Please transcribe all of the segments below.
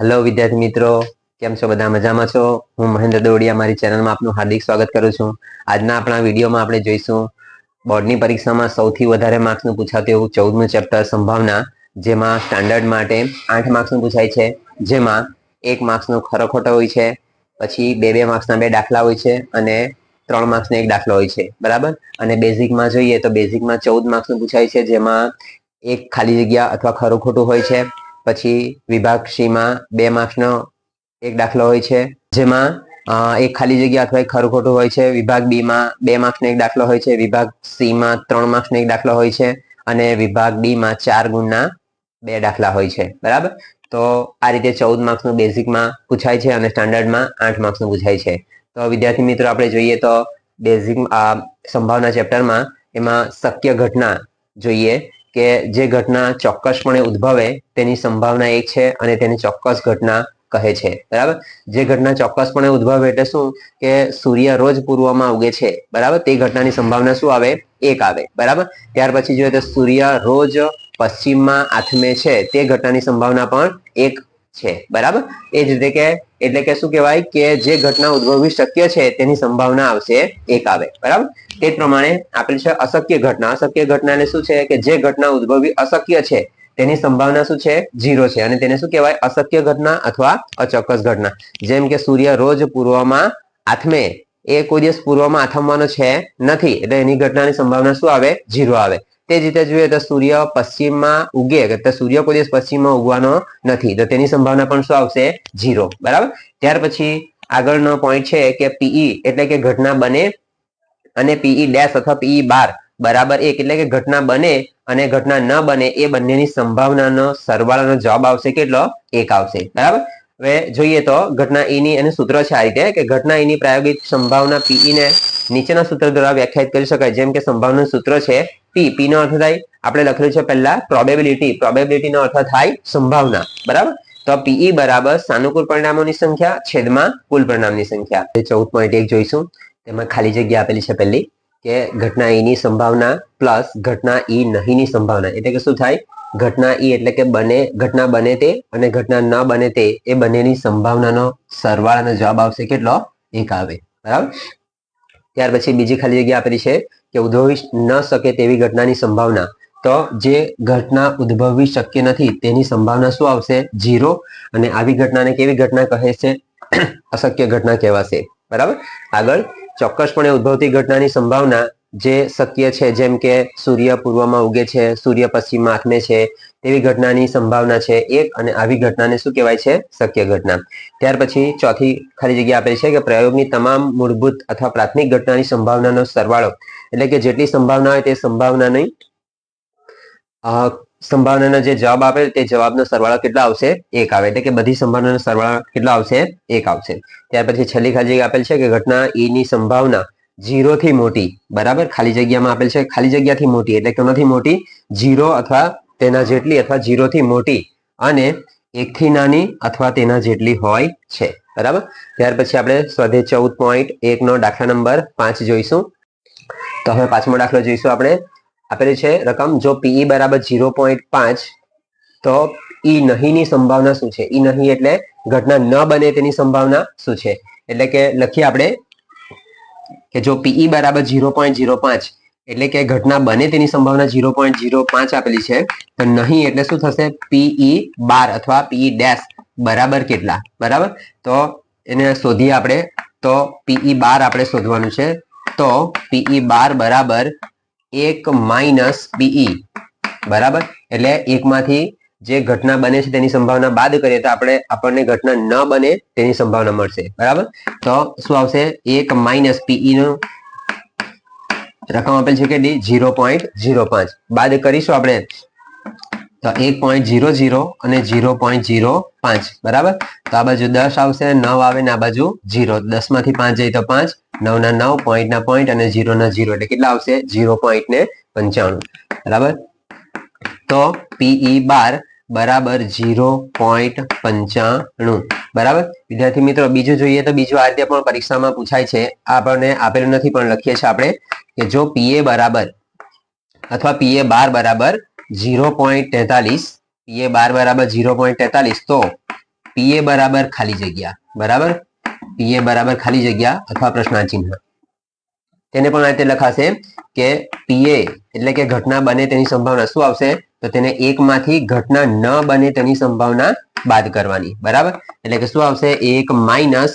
Hello વિદ્યાર્થી મિત્રો. કેમ છો? બધા મજામાં છો? હું મહેન્દ્ર દોડિયા, મારી ચેનલમાં આપનું હાર્દિક સ્વાગત કરું છું. આજના આપણા વિડીયોમાં આપણે જોઈશું બોર્ડની પરીક્ષામાં સૌથી વધારે માર્ક્સનું પૂછાતું એવું ચૌદમું ચેપ્ટર સંભાવના, જેમાં સ્ટાન્ડર્ડ માટે આઠ માર્ક્સનું પૂછાય છે. જેમાં એક માર્ક્સનો ખરો ખોટો હોય છે, પછી બે બે માર્ક્સના બે દાખલા હોય છે, અને ત્રણ માર્ક્સનો એક દાખલો હોય છે. બરાબર? અને બેઝિકમાં જોઈએ તો બેઝિકમાં ચૌદ માર્ક્સનું પૂછાય છે, જેમાં એક ખાલી જગ્યા અથવા ખરું ખોટું હોય છે પછી વિભાગ સીમાં બે માર્ક્સનો એક દાખલો હોય છે, જેમાં એક ખાલી જગ્યા અથવા એક ખરું ખોટું હોય છે. વિભાગ બીમાં બે માર્ક્સનો એક દાખલો હોય છે, વિભાગ સીમાં ત્રણ માર્ક્સનો એક દાખલો હોય છે, અને વિભાગ ડીમાં ચાર ગુણના બે દાખલા હોય છે. બરાબર? તો આ રીતે ચૌદ માર્ક્સનું બેઝિકમાં પૂછાય છે અને સ્ટાન્ડર્ડમાં આઠ માર્ક્સનું પૂછાય છે. તો વિદ્યાર્થી મિત્રો, આપણે જોઈએ તો બેઝિક સંભાવના ચેપ્ટરમાં એમાં શક્ય ઘટના જોઈએ. કે જે ઘટના ચોક્કસપણે ઉદ્ભવે તેની સંભાવના એક છે અને તેની ચોક્કસ ઘટના કહે છે. બરાબર? જે ઘટના ચોક્કસપણે ઉદ્ભવે એટલે શું? કે સૂર્ય રોજ પૂર્વમાં ઉગે છે. બરાબર? તે ઘટનાની સંભાવના શું આવે? એક આવે. બરાબર? ત્યાર પછી જોઈએ તો સૂર્ય રોજ પશ્ચિમમાં આથમે છે. તે ઘટનાની સંભાવના પણ એક છે. બરાબર? એ જ રીતે કે એટલે કે શું કહેવાય કે જે ઘટના ઉદ્ભવવી શક્ય છે તેની સંભાવના આવશે એક આવે, બરાબર? તે પ્રમાણે આપેલ છે અશક્ય ઘટના. અશક્ય ઘટના એટલે શું છે કે જે ઘટના ઉદ્ભવવી અશક્ય છે તેની સંભાવના શું છે? જીરો છે. અને તેને શું કહેવાય? અશક્ય ઘટના અથવા અચોક્કસ ઘટના. જેમ કે સૂર્ય રોજ પૂર્વમાં આથમે. એ કોઈ દિવસ પૂર્વમાં આથમવાનો છે નથી. એટલે એની ઘટનાની સંભાવના શું આવે? જીરો આવે. તે જ રીતે જોઈએ તો સૂર્ય પશ્ચિમમાં ઉગે તો સૂર્ય કોઈ દિવસ પશ્ચિમમાં ઉગવાનો નથી, તો તેની સંભાવના પણ શું આવશે? જીરો બરાબર? ત્યાર પછી આગળનો પોઈન્ટ છે કે પીઈ એટલે કે ઘટના બને અને પીઈ ડેશ અથવા પીઈ બાર. બરાબર એક એટલે કે ઘટના બને અને ઘટના ન બને એ બંનેની સંભાવનાનો, સરવાળાનો જવાબ આવશે કેટલો? એક આવશે. બરાબર? હવે જોઈએ તો ઘટના ઈની અને સૂત્ર છે આ રીતે કે ઘટના ઈની પ્રાયોગિક સંભાવના પીઈ ને નીચેના સૂત્ર દ્વારા વ્યાખ્યાયિત કરી શકાય. જેમ કે સંભાવના સૂત્ર છે પી પી નો અર્થ થાય, આપણે લખેલું છે પહેલા પ્રોબેબિલિટી પ્રોબેબિલિટી નો અર્થ થાય સંભાવના, બરાબર? તો પીઈ બરાબર સાનુકૂળ પરિણામોની સંખ્યા છેદમાં કુલ પરિણામની સંખ્યા. ચૌદ પોઈન્ટ એક જોઈશું. તેમાં ખાલી જગ્યા આપેલી છે પહેલી, કે ઘટના ઈ ની સંભાવના પ્લસ ઘટના ઈ નહીંની સંભાવના. એટલે કે શું થાય? ઘટના ઈ એટલે કે બને, ઘટના બને તે અને ઘટના ન બને તે, એ બંનેની સંભાવનાનો સરવાળાનો જવાબ આવશે કેટલો? એક આવે. બરાબર? ત્યાર પછી બીજી ખાલી જગ્યા આપેલી છે કે ઉદ્ભવી ન શકે તેવી ઘટનાની સંભાવના. તો જે ઘટના ઉદ્ભવવી શક્ય નથી તેની સંભાવના શું આવશે? જીરો અને આવી ઘટનાને કેવી ઘટના કહે છે? અશક્ય ઘટના કહેવાશે. બરાબર? આગળ ચોક્કસપણે ઉદ્ભવતી ઘટનાની સંભાવના જે શક્ય છે, જેમ કે સૂર્ય પૂર્વમાં ઉગે છે, સૂર્ય પશ્ચિમમાં આથમે છે, તેવી ઘટનાની સંભાવના છે એક અને આવી ઘટનાને શું કહેવાય છે? શક્ય ઘટના. ત્યાર પછી ચોથી ખાલી જગ્યા આપેલી છે કે પ્રયોગની તમામ મૂળભૂત અથવા પ્રાથમિક ઘટનાની સંભાવનાનો સરવાળો. એટલે કે જેટલી સંભાવના હોય તે સંભાવનાની સંભાવનાનો જે જવાબ આપે તે જવાબનો સરવાળો કેટલા આવશે? એક આવે. એટલે કે બધી સંભાવનાનો સરવાળો કેટલો આવશે? એક આવશે. ત્યાર પછી છેલ્લી ખાલી જગ્યા આપેલ છે કે ઘટના ઈ ની સંભાવના. થી મોટી, બરાબર? ખાલી જગ્યામાં આપેલ છે, ખાલી જગ્યાથી મોટી, એટલે કોનાથી મોટી જીરો અથવા તેના જેટલી અથવા જીરો થી મોટી અને એક થી નાની અથવા તેના જેટલી હોય છે, બરાબર? ત્યાર પછી આપણે સ્વધે ચૌદ પોઈન્ટ એક નો દાખલા નંબર પાંચ જોઈશું. તો હવે પાંચમો દાખલો જોઈશું આપણે. આપેલી છે રકમ, જો પીઈ બરાબર જીરો પોઈન્ટ પાંચ, તો ઈ નહીંની સંભાવના શું છે? ઈ નહીં એટલે ઘટના ન બને તેની સંભાવના શું છે? એટલે કે લખીએ આપણે કે જો પીઈ બરાબર ઝીરો પોઈન્ટ ઝીરો પાંચ એટલે કે ઘટના બને તેની સંભાવના ઝીરો પોઈન્ટ ઝીરો પાંચ આપેલી છે, તો નહીં એટલે શું થશે? પીઈ બાર અથવા પીઈ ડેશ બરાબર કેટલા? બરાબર? તો એને શોધીએ આપણે. તો પીઈ બાર આપણે શોધવાનું છે. તો પીઈ બાર બરાબર એક માઇનસ પીઈ બરાબર? એટલે એકમાંથી જે ઘટના બને છે તેની સંભાવના બાદ કરીએ તો આપણે આપણને ઘટના ન બને તેની સંભાવના મળશે. બરાબર? તો શું આવશે? એક માઇનસ પીઈ નું રકમ આપેલ છે કેટલી ઝીરો પોઈન્ટ ઝીરો પાંચ. બાદ કરીશું આપણે. તો એક પોઈન્ટ ઝીરો ઝીરો અને ઝીરો પોઈન્ટ ઝીરો પાંચ. બરાબર? તો આ બાજુ દસ આવશે, નવ આવે ને આ બાજુ ઝીરો દસમાંથી પાંચ જાય તો પાંચ. નવ ના નવ પોઈન્ટ ના પોઈન્ટ અને ઝીરો ના ઝીરો. એટલે કેટલા આવશે? ઝીરો પોઈન્ટ ને પંચાણું. બરાબર? તો પીઈ બાર બરાબર ઝીરો પોઈન્ટ પંચાણું. બરાબર? વિદ્યાર્થી મિત્રો, બીજું જોઈએ તો બીજું આ રીતે પણ પરીક્ષામાં પૂછાય છે. આપણને આપેલું નથી, પણ લખીએ છીએ આપણે કે જો પીએ બરાબર અથવા પીએ બાર બરાબર ઝીરો પોઈન્ટ તેતાલીસ પીએ બાર બરાબર ઝીરો પોઈન્ટ તેતાલીસ, તો પીએ બરાબર ખાલી જગ્યા. બરાબર? પીએ બરાબર ખાલી જગ્યા અથવા પ્રશ્નાચિહ્ન. તેને પણ આ રીતે લખાશે કે પીએ એટલે કે ઘટના બને તેની સંભાવના શું આવશે? તો તેને એકમાંથી ઘટના ન બને તેની સંભાવના બાદ કરવાની. બરાબર? એટલે કે શું આવશે? એક માઇનસ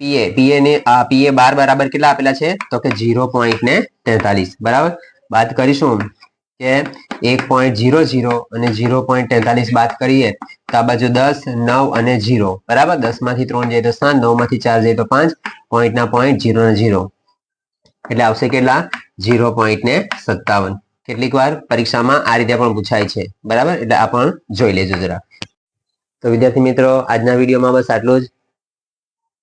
પીએ. પીએ ને આ પીએ બાર બરાબર કેટલા આપેલા છે? તો કે ઝીરો પોઈન્ટ ને તેતાલીસ. બરાબર? બાદ કરીશું કે એક પોઈન્ટ ઝીરો ઝીરો અને ઝીરો પોઈન્ટ તેતાલીસ બાદ કરીએ તો આ બાજુ દસ, નવ અને ઝીરો. બરાબર? દસમાંથી ત્રણ જાય તો સાત નવમાંથી ચાર જાય તો પાંચ. પોઈન્ટ ના પોઈન્ટ ઝીરો ને ઝીરો. એટલે આવશે કેટલા? ઝીરો પોઈન્ટ ને સત્તાવન. કેટલીક વાર પરીક્ષામાં આ રીતે પણ પૂછાય છે. બરાબર? એટલે આ પણ જોઈ લેજો જરા. તો વિદ્યાર્થી મિત્રો, આજના વિડીયોમાં બસ આટલું જ.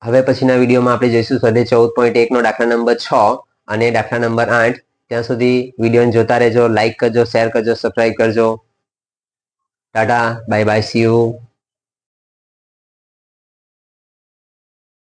હવે પછીના વિડીયોમાં આપણે જોઈશું સ્વાધ્યાય ચૌદ પોઈન્ટ એકનો દાખલા નંબર છ અને દાખલા નંબર આઠ. ત્યાં સુધી વિડીયોને જોતા રહેજો લાઈક કરજો શેર કરજો સબસ્ક્રાઈબ કરજો. Tata bye bye see you